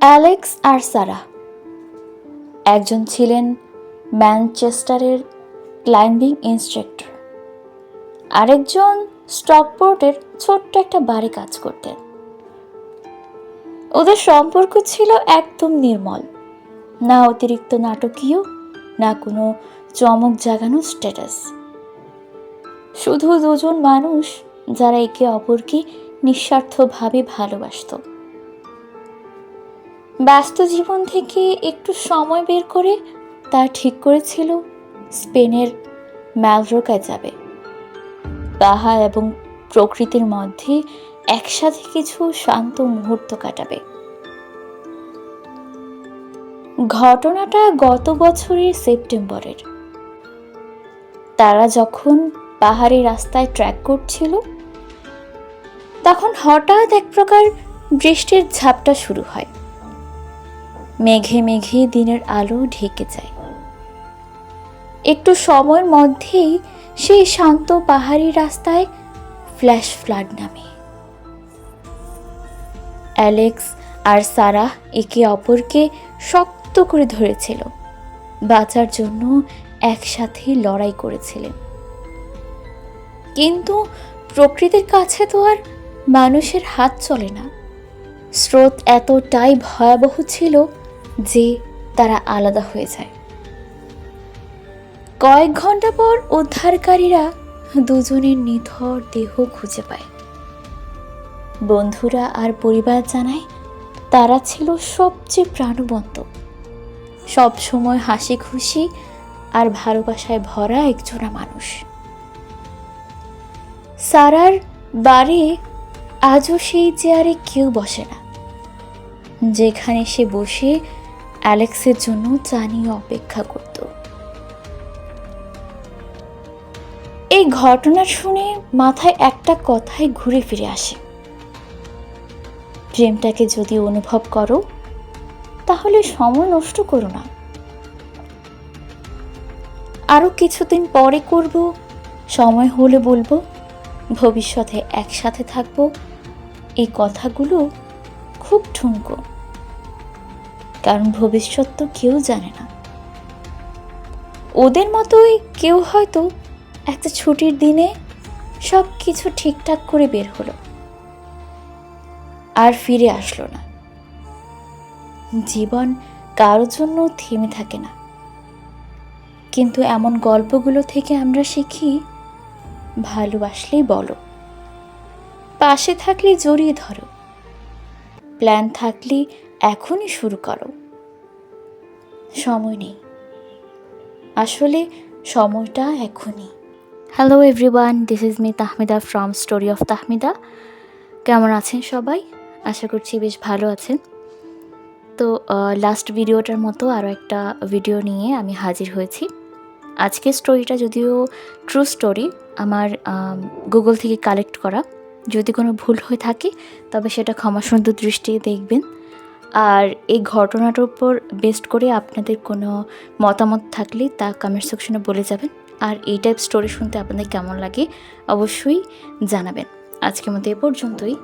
Alex আর সারা। একজন ছিলেন ম্যানচেস্টারের ক্লাইম্বিং ইনস্ট্রাক্টর। আরেকজন স্টকপোর্টের ছোট্ট একটা বাড়ি কাজ করতেন। ওদের সম্পর্ক ছিল একদম নির্মল। না অতিরিক্ত নাটকীয়, না কোনো চমক জাগানো স্ট্যাটাস। শুধু দুজন মানুষ যারা একে অপরকে নিঃস্বার্থভাবে ভালোবাসতো। ব্যস্ত জীবন থেকে একটু সময় বের করে তা ঠিক করেছিল স্পেনের ম্যালরোকায় যাবে। পাহাড় এবং প্রকৃতির মধ্যে একসাথে কিছু শান্ত মুহূর্ত কাটাবে। ঘটনাটা গত বছরের সেপ্টেম্বরের। তারা যখন পাহাড়ি রাস্তায় ট্র্যাক করছিল, তখন হঠাৎ এক প্রকার বৃষ্টির ঝাপটা শুরু হয়। মেঘে মেঘে দিনের আলো ঢেকে যায়। একটু সময়ের মধ্যেই সেই শান্ত পাহাড়ি রাস্তায় ফ্ল্যাশ ফ্লাড নামে। অ্যালেক্স আর সারা একে অপরকে শক্ত করে ধরেছিল, বাঁচার জন্য একসাথে লড়াই করেছিলেন। কিন্তু প্রকৃতির কাছে তো আর মানুষের হাত চলে না। স্রোত এতটাই ভয়াবহ ছিল যে তারা আলাদা হয়ে যায়। কয়েক ঘণ্টা পর উদ্ধারকারীরা দুজনের নিথর দেহ খুঁজে পায়। বন্ধুরা আর পরিবার জানায়, তারা ছিল সবচেয়ে প্রাণবন্ত। সব সময় হাসি খুশি আর ভালোবাসায় ভরা একজোড়া মানুষ। সারার বাড়ি আজও সেই চেয়ারে কেউ বসে না। যেখানে সে বসে অ্যালেক্সের জন্য চা নিয়ে অপেক্ষা করত। এই ঘটনা শুনে মাথায় একটা কথাই ঘুরে ফিরে আসে। প্রেমটাকে যদি অনুভব করো, তাহলে সময় নষ্ট করো না। আরও কিছুদিন পরে করব, সময় হলে বলব, ভবিষ্যতে একসাথে থাকব, এই কথাগুলো খুব ঠুনকো। কারণ ভবিষ্যৎ তো কেউ জানে না। ওদের মতোই কেউ হয়তো একটা ছুটির দিনে সব কিছু ঠিকঠাক করে বের হলো আর ফিরে আসলো না। জীবন কারোর জন্য থেমে থাকে না। কিন্তু এমন গল্পগুলো থেকে আমরা শিখি, ভালোবাসলেই বলো। পাশে থাকলে জড়িয়ে ধরো। প্ল্যান থাকলে এখনই শুরু করো। সময় নেই। আসলে সময়টা এখনই। Hello everyone this is me Tahmida from story of Tahmida কেমন আছেন সবাই? আশা করছি বেশ ভালো আছেন। তো লাস্ট ভিডিওটার মতো আরও একটা ভিডিও নিয়ে আমি হাজির হয়েছি। আজকের স্টোরিটা যদিও ট্রু স্টোরি আমার গুগল থেকে কালেক্ট করা। যদি কোনো ভুল হয়ে থাকে, তবে সেটা ক্ষমাসুন্দর দৃষ্টি দেখবেন। আর এই ঘটনাটার উপর বেস্ট করে আপনাদের কোনো মতামত থাকলে তা কমেন্ট সেকশনে বলে যাবেন। আর এই টাইপ স্টোরি শুনতে আপনাদের কেমন লাগে অবশ্যই জানাবেন। আজকের মতো এ পর্যন্তই।